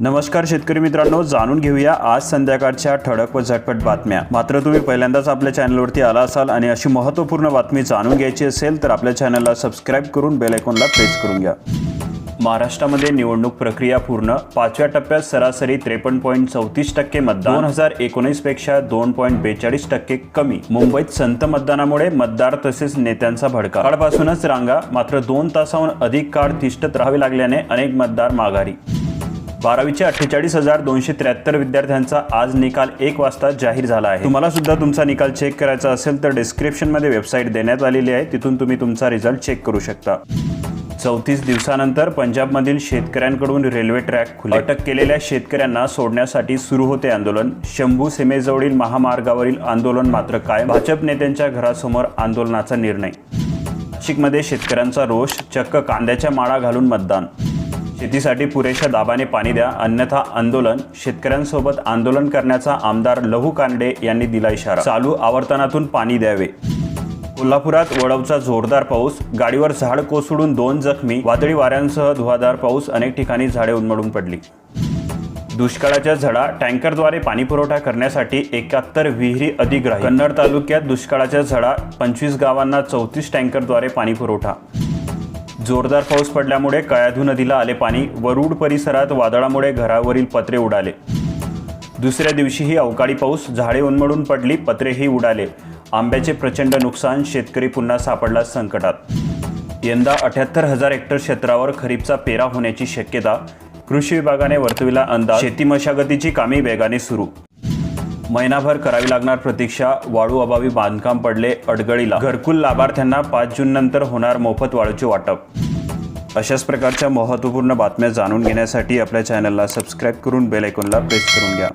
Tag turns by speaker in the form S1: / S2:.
S1: नमस्कार शेतकरी मित्रांनो जाणून घेऊया आज संध्याकाळच्या ठळक व झटपट बातम्या. मात्र तुम्ही पहिल्यांदाच आपल्या चॅनलवरती आला असाल आणि अशी महत्त्वपूर्ण बातमी जाणून घ्यायची असेल तर आपल्या चॅनलला सबस्क्राईब करून बेल आयकॉनला प्रेस करून घ्या. महाराष्ट्रामध्ये निवडणूक प्रक्रिया पूर्ण पाचव्या टप्प्यात सरासरी त्रेपन्न पॉईंट चौतीस टक्के मतदान दोन हजार एकोणीसपेक्षा दोन पॉईंट बेचाळीस टक्के कमी. मुंबईत संत मतदानामुळे मतदार तसेच नेत्यांचा भडका. काळपासूनच रांगा मात्र दोन तासाहून अधिक काळ तिष्ठत राहावे लागल्याने अनेक मतदार माघारी. बारावीचे अठ्ठेचाळीस हजार दोनशे त्र्याहत्तर विद्यार्थ्यांचा आज निकाल एक वाजता जाहीर झाला आहे. तुम्हाला सुद्धा तुमचा निकाल चेक करायचा असेल तर डिस्क्रिप्शनमध्ये वेबसाईट देण्यात आलेली आहे. तिथून तुम्ही तुमचा रिझल्ट चेक करू शकता. चौतीस दिवसानंतर पंजाबमधील शेतकऱ्यांकडून रेल्वे ट्रॅक खुले. अटक केलेल्या शेतकऱ्यांना सोडण्यासाठी सुरू होते आंदोलन. शंभू सीमेजवळील महामार्गावरील आंदोलन मात्र काय भाजप नेत्यांच्या घरासमोर आंदोलनाचा निर्णय. नाशिकमध्ये शेतकऱ्यांचा रोष चक्क कांद्याच्या माळा घालून मतदान. शेतीसाठी पुरेशा दाबाने पाणी द्या अन्यथा आंदोलन शेतकऱ्यांसोबत आंदोलन करण्याचा आमदार लहू कांडे यांनी दिला इशारा. चालू आवर्तनातून पाणी द्यावे. कोल्हापुरात वडवचा जोरदार पाऊस गाडीवर झाड कोसळून दोन जखमी वादळी वाऱ्यांसह धुवाधार पाऊस अनेक ठिकाणी झाडे उन्मळून पडली. दुष्काळाच्या झडा टँकरद्वारे पाणीपुरवठा करण्यासाठी एकाहत्तर विहिरी अधिग्रह. कन्नड तालुक्यात दुष्काळाच्या झडा पंचवीस गावांना चौतीस टँकरद्वारे पाणीपुरवठा. जोरदार पाऊस पडल्यामुळे कयाधू नदीला आले पाणी वरुड परिसरात वादळामुळे घरावरील पत्रे उडाले. दुसऱ्या दिवशीही अवकाळी पाऊस झाडे उन्मळून पडली पत्रेही उडाले. आंब्याचे प्रचंड नुकसान शेतकरी पुन्हा सापडला संकटात. यंदा अठ्याहत्तर हजार हेक्टर क्षेत्रावर खरीपचा पेरा होण्याची शक्यता कृषी विभागाने वर्तविला अंदाज. शेती मशागतीची कामे वेगाने सुरू. महिनाभर करावी लागणार प्रतीक्षा वाळू अभावी बांधकाम पडले अडगळीला. घरकुल लाभार्थ्यांना पाच जून नंतर होणार मोफत वाळूचे वाटप. अशाच प्रकारच्या महत्त्वपूर्ण बातम्या जाणून घेण्यासाठी आपल्या चॅनलला सबस्क्राईब करून बेल आयकॉनला प्रेस करून घ्या.